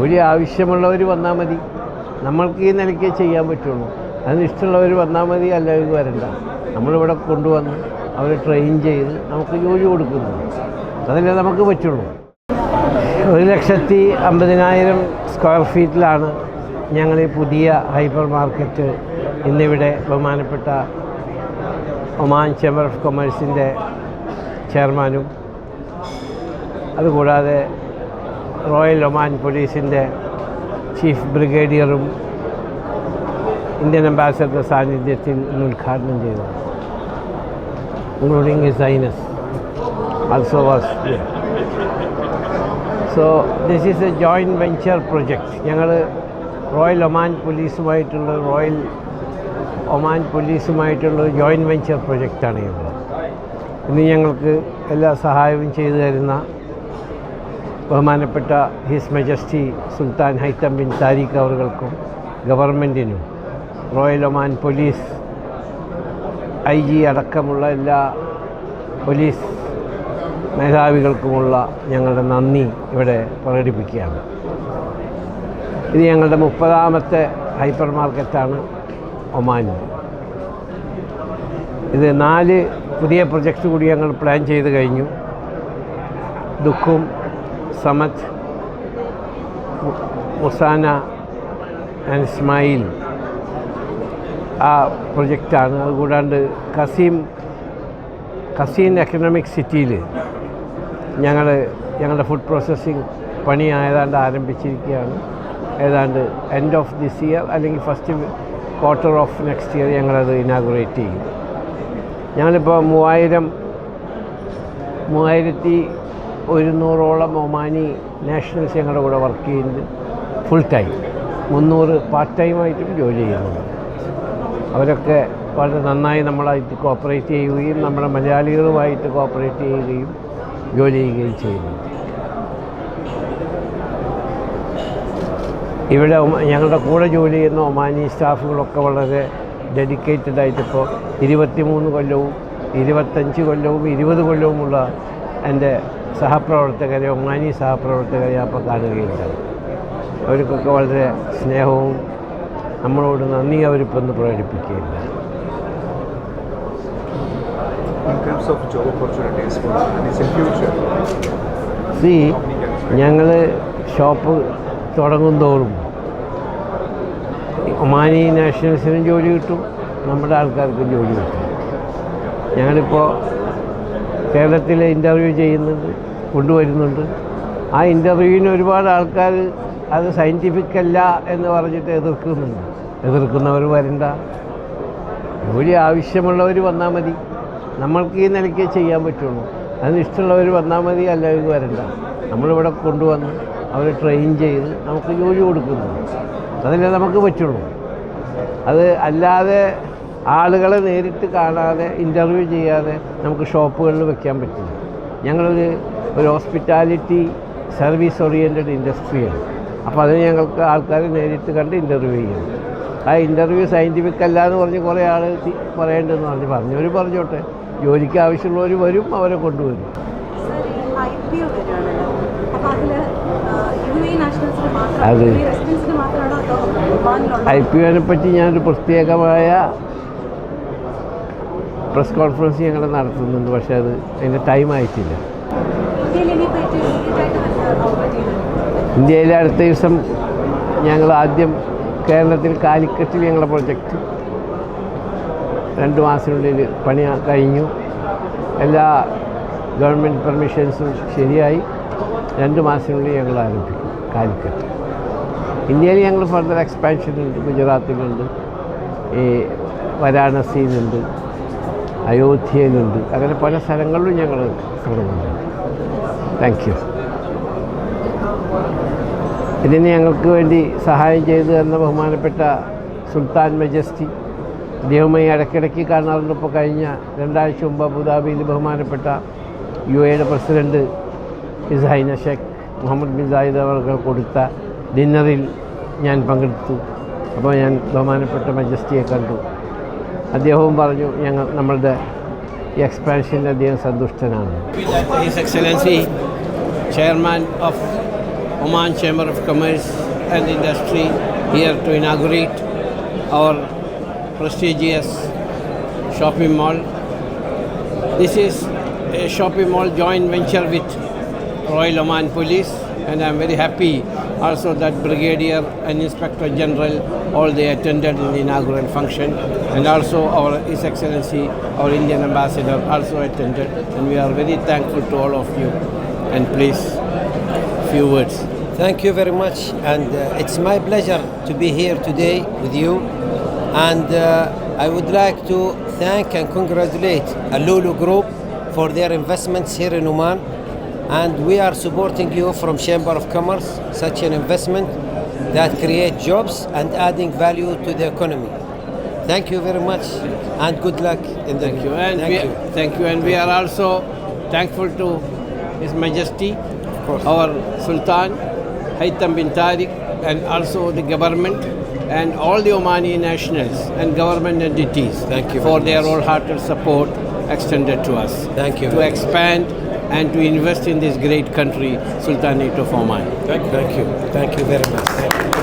ജോലി ആവശ്യമുള്ളവർ വന്നാൽ മതി. നമ്മൾക്ക് ഈ നിലയ്ക്ക് ചെയ്യാൻ പറ്റുള്ളൂ. അതിന് ഇഷ്ടമുള്ളവർ വന്നാൽ മതി അല്ലെങ്കിൽ വരണ്ട. നമ്മളിവിടെ കൊണ്ടുവന്ന് അവരെ ട്രെയിൻ ചെയ്ത് നമുക്ക് ജോലി കൊടുക്കുന്നു. അതല്ലേ നമുക്ക് പറ്റുള്ളൂ. ഒരു ലക്ഷത്തി അമ്പതിനായിരം സ്ക്വയർ ഫീറ്റിലാണ് ഞങ്ങൾ ഈ പുതിയ ഹൈപ്പർ മാർക്കറ്റ് ഇന്നിവിടെ ബഹുമാനപ്പെട്ട ഒമാൻ ചേംബർ ഓഫ് കൊമേഴ്സിന്റെ ചെയർമാനും അതുകൂടാതെ റോയൽ ഒമാൻ പോലീസിന്റെ ചീഫ് ബ്രിഗേഡിയറും ഇന്ത്യൻ അംബാസിഡറുടെ സാന്നിധ്യത്തിൽ ഇന്ന് ഉദ്ഘാടനം ചെയ്തു. Including his highness also here. So this is a joint venture project ഞങ്ങൾ റോയൽ ഒമാൻ പോലീസുമായിട്ടുള്ള റോയൽ ഒമാൻ പോലീസുമായിട്ടുള്ള ജോയിന്റ് വെഞ്ചർ പ്രൊജക്റ്റാണ് ഞങ്ങൾ ഇന്ന് ഞങ്ങൾക്ക് എല്ലാ സഹായവും ചെയ്തു തരുന്ന ബഹുമാനപ്പെട്ട his majesty Sultan Haitham bin Tariq അവർകൾക്കും ഗവൺമെന്റിനും royal Oman police I G അടക്കമുള്ള എല്ലാ പോലീസ് മേധാവികൾക്കുമുള്ള ഞങ്ങളുടെ നന്ദി ഇവിടെ പ്രകടിപ്പിക്കുകയാണ്. ഇത് ഞങ്ങളുടെ മുപ്പതാമത്തെ ഹൈപ്പർ മാർക്കറ്റാണ് ഒമാൻ. ഇത് നാല് പുതിയ പ്രൊജക്റ്റ് കൂടി ഞങ്ങൾ പ്ലാൻ ചെയ്ത് കഴിഞ്ഞു. ദുഃഖും സമത് മു- മുസാന ആൻഡ് ഇസ്മായിൽ. ആ പ്രൊജക്റ്റാണ് അതുകൂടാണ്ട് കസീം കസീൻ എക്കണോമിക് സിറ്റിയിൽ ഞങ്ങൾ ഞങ്ങളുടെ ഫുഡ് പ്രോസസ്സിങ് പണി ഏതാണ്ട് ആരംഭിച്ചിരിക്കുകയാണ്. ഏതാണ്ട് എൻഡ് ഓഫ് ദിസ് ഇയർ അല്ലെങ്കിൽ first quarter of next year ഞങ്ങളത് ഇനാഗുറേറ്റ് ചെയ്യും. ഞങ്ങളിപ്പോൾ മൂവായിരം മൂവായിരത്തി ഒരുന്നൂറോളം ഒമാനി നാഷണൽസ് ഞങ്ങളുടെ കൂടെ വർക്ക് ചെയ്യുന്നുണ്ട് ഫുൾ ടൈം മുന്നൂറ് പാർട്ട് ടൈമായിട്ടും ജോലി ചെയ്യുന്നുണ്ട്. അവരൊക്കെ വളരെ നന്നായി നമ്മളായിട്ട് കോപ്പറേറ്റ് ചെയ്യുകയും നമ്മുടെ മലയാളികളുമായിട്ട് കോപ്പറേറ്റ് ചെയ്യുകയും ജോലി ചെയ്യുകയും ചെയ്യുന്നു ഇവിടെ ഞങ്ങളുടെ കൂടെ ജോലി ചെയ്യുന്ന ഒമാനി സ്റ്റാഫുകളൊക്കെ വളരെ ഡെഡിക്കേറ്റഡ് ആയിട്ടിപ്പോൾ ഇരുപത്തിമൂന്ന് കൊല്ലവും ഇരുപത്തഞ്ച് കൊല്ലവും ഇരുപത് കൊല്ലവുമുള്ള എന്റെ സഹപ്രവർത്തകരെ ഒമാനി സഹപ്രവർത്തകരെ അപ്പോൾ കാണുകയുണ്ടായി. അവർക്കൊക്കെ വളരെ സ്നേഹവും നമ്മളോട് നന്ദി in future? സി ഞങ്ങൾ ഷോപ്പ് തുടങ്ങും തോറും ഒമാനി നാഷണൽസിനും ജോലി കിട്ടും നമ്മുടെ ആൾക്കാർക്കും ജോലി കിട്ടും. ഞങ്ങളിപ്പോൾ കേരളത്തിൽ ഇന്റർവ്യൂ ചെയ്യുന്നുണ്ട് കൊണ്ടുവരുന്നുണ്ട്. ആ ഇന്റർവ്യൂവിന് ഒരുപാട് ആൾക്കാർ അത് സയന്റിഫിക് അല്ല എന്ന് പറഞ്ഞിട്ട് എതിർക്കുന്നുണ്ട്. എതിർക്കുന്നവർ വരണ്ട. ജോലി ആവശ്യമുള്ളവർ വന്നാൽ മതി. നമ്മൾക്ക് ഈ നിലയ്ക്ക് ചെയ്യാൻ പറ്റുള്ളൂ. അതിന് ഇഷ്ടമുള്ളവർ വന്നാൽ മതി അല്ലെങ്കിൽ വരണ്ട. നമ്മളിവിടെ കൊണ്ടുവന്ന് അവരെ ട്രെയിൻ ചെയ്ത് നമുക്ക് ജോലി കൊടുക്കുന്നു അതല്ലേ നമുക്ക് പറ്റുള്ളൂ. അത് അല്ലാതെ ആളുകളെ നേരിട്ട് കാണാതെ ഇന്റർവ്യൂ ചെയ്യാതെ നമുക്ക് ഷോപ്പുകളിൽ വെക്കാൻ പറ്റില്ല. ഞങ്ങളൊരു ഒരു ഹോസ്പിറ്റാലിറ്റി സർവീസ് ഓറിയന്റഡ് ഇൻഡസ്ട്രിയാണ് അപ്പോൾ അതിന് ഞങ്ങൾക്ക് ആൾക്കാരെ നേരിട്ട് കണ്ട് ഇന്റർവ്യൂ ചെയ്യണം ആ ഇന്റർവ്യൂ സയന്റിഫിക് അല്ല എന്ന് പറഞ്ഞ് കുറേ ആൾ പറയേണ്ടതെന്ന് പറഞ്ഞ് പറഞ്ഞവർ പറഞ്ഞോട്ടെ. ജോലിക്ക് ആവശ്യമുള്ളവർ വരും അവരെ കൊണ്ടുവരും. അത്. ഐ പി ഒനെ പറ്റി ഞാനൊരു പ്രത്യേകമായ പ്രസ് കോൺഫറൻസ് ഞങ്ങൾ നടത്തുന്നുണ്ട് പക്ഷേ അത് അതിന്റെ ടൈം ആയിട്ടില്ല. ഇന്ത്യയിലെ അടുത്ത ദിവസം ഞങ്ങൾ ആദ്യം കേരളത്തിൽ കാലിക്കറ്റിൽ ഞങ്ങളുടെ പ്രൊജക്റ്റ് രണ്ട് മാസത്തിനുള്ളിൽ പണി കഴിഞ്ഞു. എല്ലാ ഗവൺമെന്റ് പെർമിഷൻസും ശരിയായി. രണ്ട് മാസത്തിനുള്ളിൽ ഞങ്ങൾ ആരംഭിക്കും കാലിക്കറ്റ്. ഇന്ത്യയിൽ ഞങ്ങൾ ഫർദർ എക്സ്പാൻഷൻ ഉണ്ട് ഗുജറാത്തിലുണ്ട് ഈ വാരാണസിയിലുണ്ട്. അയോധ്യയിലുണ്ട്. അങ്ങനെ പല സ്ഥലങ്ങളിലും ഞങ്ങൾ തുടങ്ങുന്നുണ്ട് താങ്ക് യു ഇതിന് ഞങ്ങൾക്ക് വേണ്ടി സഹായം ചെയ്തു തന്ന ബഹുമാനപ്പെട്ട സുൽത്താൻ മെജസ്റ്റി അദ്ദേഹവുമായി ഇടയ്ക്കിടയ്ക്ക് കാണാറുണ്ട് ഇപ്പോൾ കഴിഞ്ഞ രണ്ടാഴ്ച മുമ്പ് അബുദാബിയിൽ ബഹുമാനപ്പെട്ട യു എയുടെ പ്രസിഡന്റ് ഇസൈന ഷെഖ് മുഹമ്മദ് ബിൻ സായിദ് അവർക്ക് കൊടുത്ത ഡിന്നറിൽ ഞാൻ പങ്കെടുത്തു. അപ്പോൾ ഞാൻ ബഹുമാനപ്പെട്ട മജസ്റ്റിയെ കണ്ടു. അദ്ദേഹവും പറഞ്ഞു ഞങ്ങൾ നമ്മളുടെ ഈ എക്സ്പാൻഷനിൽ അദ്ദേഹം സന്തുഷ്ടനാണ് his excellency chairman of Oman Chamber of Commerce and Industry here to inaugurate our prestigious shopping mall. This is a shopping mall joint venture with Royal Oman Police, and I'm very happy also that Brigadier and Inspector General all they attended in the inaugural function, and also our His Excellency, our Indian Ambassador also attended, and we are very thankful to all of you. And please, few words. Thank you very much, and uh, it's my pleasure to be here today with you. And uh, I would like to thank and congratulate Alulu Group for their investments here in Oman. And we are supporting you from Chamber of Commerce, such an investment that create jobs and adding value to the economy. Thank you very much, and good luck in the Thank you. And thank we, you. thank you. And we are also thankful to His Majesty, our Sultan, Haytham bin Tariq, and also the government and all the Omani nationals and government entities Thank you for their wholehearted support extended to us. Thank you To expand and to invest in this great country, Sultanate of Oman. Thank you. Thank you Thank you very much.